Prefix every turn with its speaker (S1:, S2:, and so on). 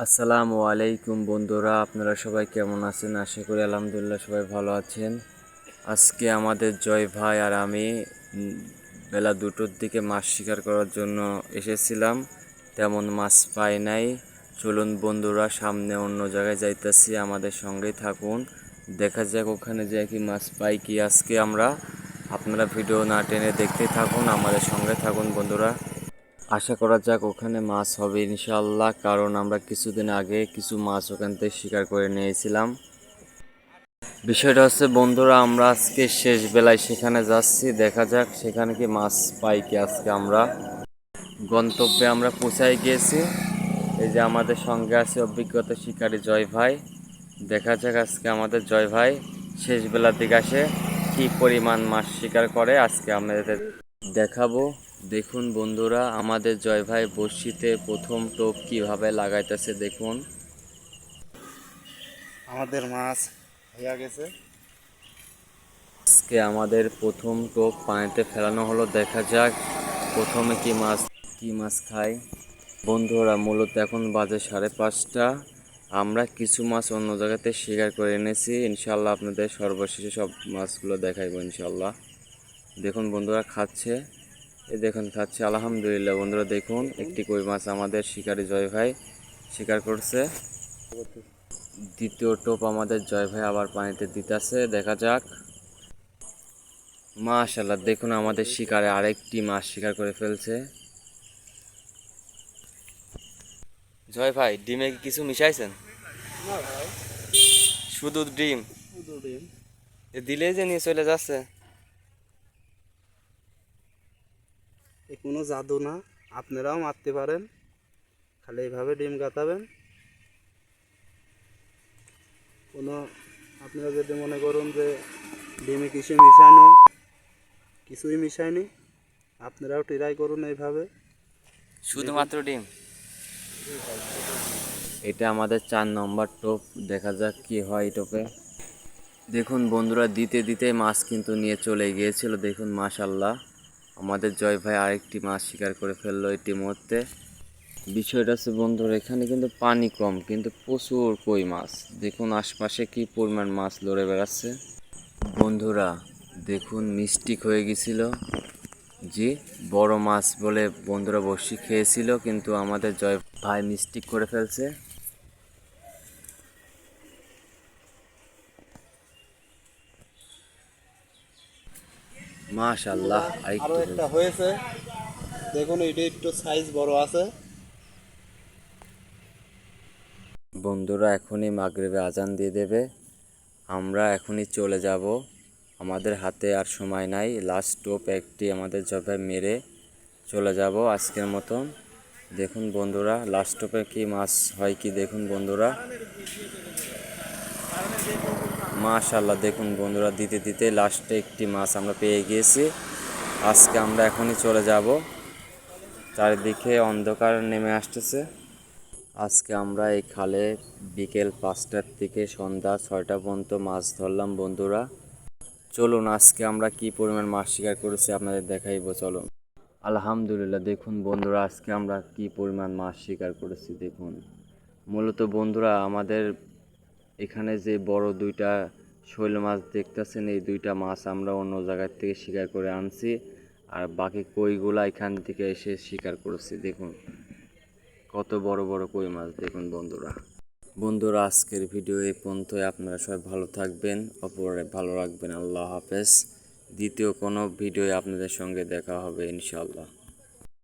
S1: আসসালামু আলাইকুম বন্ধুরা, আপনারা সবাই কেমন আছেন? আশা করি আলহামদুলিল্লাহ সবাই ভালো আছেন। আজকে আমাদের জয় ভাই আর আমি বেলা দুটোর দিকে মাছ শিকার করার জন্য এসেছিলাম। তেমন মাছ পাই নাই। চলুন বন্ধুরা, সামনে অন্য জায়গায় যাইতেছি, আমাদের সঙ্গেই থাকুন। দেখা যাক ওখানে যে কি মাছ পাই কি আজকে আমরা। আপনারা ভিডিও না টেনে দেখতে থাকুন, আমাদের সঙ্গে থাকুন বন্ধুরা। আশা করা যাক ওখানে মাছ হবে ইনশাল্লাহ কারণ আমরা কিছুদিন আগে কিছু মাছ ওখান থেকে শিকার করে নিয়েছিলাম। বিষয়টা হচ্ছে, বন্ধুরা, আমরা আজকে শেষ বেলায় সেখানে যাচ্ছি, দেখা যাক সেখানে কি মাছ পাই কি আজকে আমরা। গন্তব্যে আমরা পৌঁছাই গিয়েছি। এই যে আমাদের সঙ্গে আছে অভিজ্ঞতা শিকারী জয় ভাই। দেখা যাক আজকে আমাদের জয় ভাই শেষ বেলার দিকে আসে, কি পরিমাণ মাছ শিকার করে আজকে আমাদের দেখাবো। দেখুন বন্ধুরা আমাদের জয় ভাই বড়শিতে প্রথম টোপ কীভাবে লাগাইতেছে দেখুন।
S2: আমাদের মাছ হইয়া গেছে।
S1: আজকে আমাদের প্রথম টোপ পানিতে ফেলানো হলো দেখা যাক প্রথমে কি মাছ কি মাছ খায় বন্ধুরা মূলত এখন বাজে সাড়ে পাঁচটা। আমরা কিছু মাছ অন্য জায়গাতে শিকার করে এনেছি। ইনশাল্লাহ আপনাদের সর্বশেষে সব মাছগুলো দেখাইবো ইনশাল্লাহ। দেখুন বন্ধুরা খাচ্ছে। এই দেখুন খাচ্ছে। আলহামদুলিল্লাহ বন্ধুরা দেখুন একটি কই মাছ আমাদের শিকারি জয় ভাই শিকার করছে। দ্বিতীয় টোপ আমাদের জয় ভাই আবার পানিতে দিতেছে দেখা যাক। মাশাল্লাহ দেখুন আমাদের শিকারে আরেকটি মাছ শিকার করে ফেলছে। জয় ভাই ডিমে কি কিছু মিশাইছেন? শুধু ডিম?
S2: ডিম।
S1: এ দিলে যে নিয়ে চলে যাচ্ছে।
S2: এ কোনো জাদু না। আপনারাও মারতে পারেন। খালি এইভাবে ডিম গাতাবেন কোনো আপনারা যদি মনে করুন যে ডিমে কিছু মিশানো কিছুই মিশায়নি আপনারাও ট্রাই করুন এইভাবে।
S1: শুধুমাত্র ডিম? এটা আমাদের চার নম্বর টোপ। দেখা যাক কি হয় এই টোপে। দেখুন বন্ধুরা দিতে দিতে মাছ কিন্তু নিয়ে চলে গিয়েছিল। দেখুন মাশাল্লাহ আমাদের জয় ভাই আরেকটি মাছ শিকার করে ফেলল এটি ইতিমধ্যে বিষয়টা হচ্ছে, বন্ধুরা, এখানে কিন্তু পানি কম, কিন্তু প্রচুর কই মাছ। দেখুন আশপাশে কি পরিমাণ মাছ লড়ে বেড়াচ্ছে। বন্ধুরা, দেখুন মিস্টিক হয়ে গেছিল। জি, বড় মাছ বলে বন্ধুরা বসি খেয়েছিল, কিন্তু আমাদের জয় ভাই মিস্টিক করে ফেলছে। মাশাল্লাহ
S2: একটা হয়েছে। দেখুন এটা একটু সাইজ বড় আছে।
S1: বন্ধুরা এখনই মাগরিবে আজান দিয়ে দেবে। আমরা এখনই চলে যাব। আমাদের হাতে আর সময় নাই। লাস্ট টোপ একটি আমাদের জবে মেরে চলে যাব আজকের মতন। দেখুন বন্ধুরা লাস্ট টোপে কি মাছ হয় কি দেখুন বন্ধুরা। মাশাল্লাহ দেখুন বন্ধুরা, দিতে দিতে লাস্টে একটি মাছ আমরা পেয়ে গিয়েছি। আজকে আমরা এখনই চলে যাব। চারিদিকে অন্ধকার নেমে আসতেছে। আজকে আমরা এই খালে বিকেল পাঁচটার থেকে সন্ধ্যা ছয়টা পর্যন্ত মাছ ধরলাম বন্ধুরা। চলুন, আজকে আমরা কি পরিমাণ মাছ শিকার করেছি আপনাদের দেখাইবো, চলুন। আলহামদুলিল্লাহ, দেখুন বন্ধুরা, আজকে আমরা কি পরিমাণ মাছ শিকার করেছি, দেখুন। মূলত বন্ধুরা, আমাদের এখানে যে বড় দুইটা শৈল মাছ দেখতেছেন, এই দুইটা মাছ আমরা অন্য জায়গার থেকে শিকার করে আনছি। আর বাকি কইগুলা এখান থেকে এসে শিকার করেছি। দেখুন, কত বড় বড় কই মাছ, দেখুন বন্ধুরা। বন্ধুরা, আজকের ভিডিও এই পর্যন্তই। আপনারা সবাই ভালো থাকবেন অপরে ভালো রাখবেন। আল্লাহ হাফেজ। দ্বিতীয় কোনো ভিডিও আপনাদের সঙ্গে দেখা হবে, ইনশাআল্লাহ।